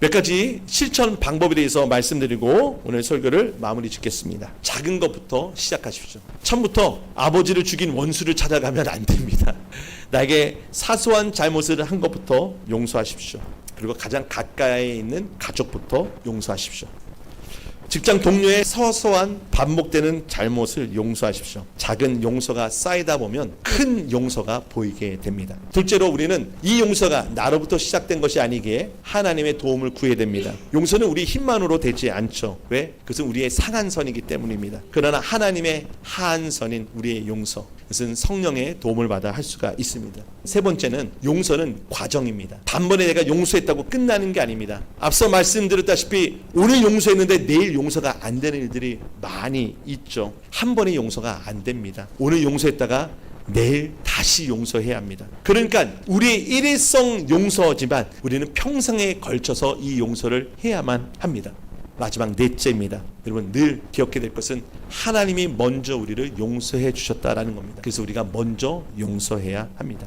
몇 가지 실천 방법에 대해서 말씀드리고 오늘 설교를 마무리 짓겠습니다. 작은 것부터 시작하십시오. 처음부터 아버지를 죽인 원수를 찾아가면 안 됩니다. 나에게 사소한 잘못을 한 것부터 용서하십시오. 그리고 가장 가까이에 있는 가족부터 용서하십시오. 직장 동료의 서서한 반복되는 잘못을 용서하십시오. 작은 용서가 쌓이다 보면 큰 용서가 보이게 됩니다. 둘째로 우리는 이 용서가 나로부터 시작된 것이 아니기에 하나님의 도움을 구해야 됩니다. 용서는 우리 힘만으로 되지 않죠. 왜? 그것은 우리의 상한 선이기 때문입니다. 그러나 하나님의 하한 선인 우리의 용서. 그것은 성령의 도움을 받아 할 수가 있습니다. 세 번째는 용서는 과정입니다. 단번에 내가 용서했다고 끝나는 게 아닙니다. 앞서 말씀드렸다시피 오늘 용서했는데 내일 용서가 안 되는 일들이 많이 있죠. 한 번의 용서가 안 됩니다. 오늘 용서했다가 내일 다시 용서해야 합니다. 그러니까 우리의 일회성 용서지만 우리는 평생에 걸쳐서 이 용서를 해야만 합니다. 마지막 넷째입니다. 여러분 늘 기억해야 될 것은 하나님이 먼저 우리를 용서해 주셨다라는 겁니다. 그래서 우리가 먼저 용서해야 합니다.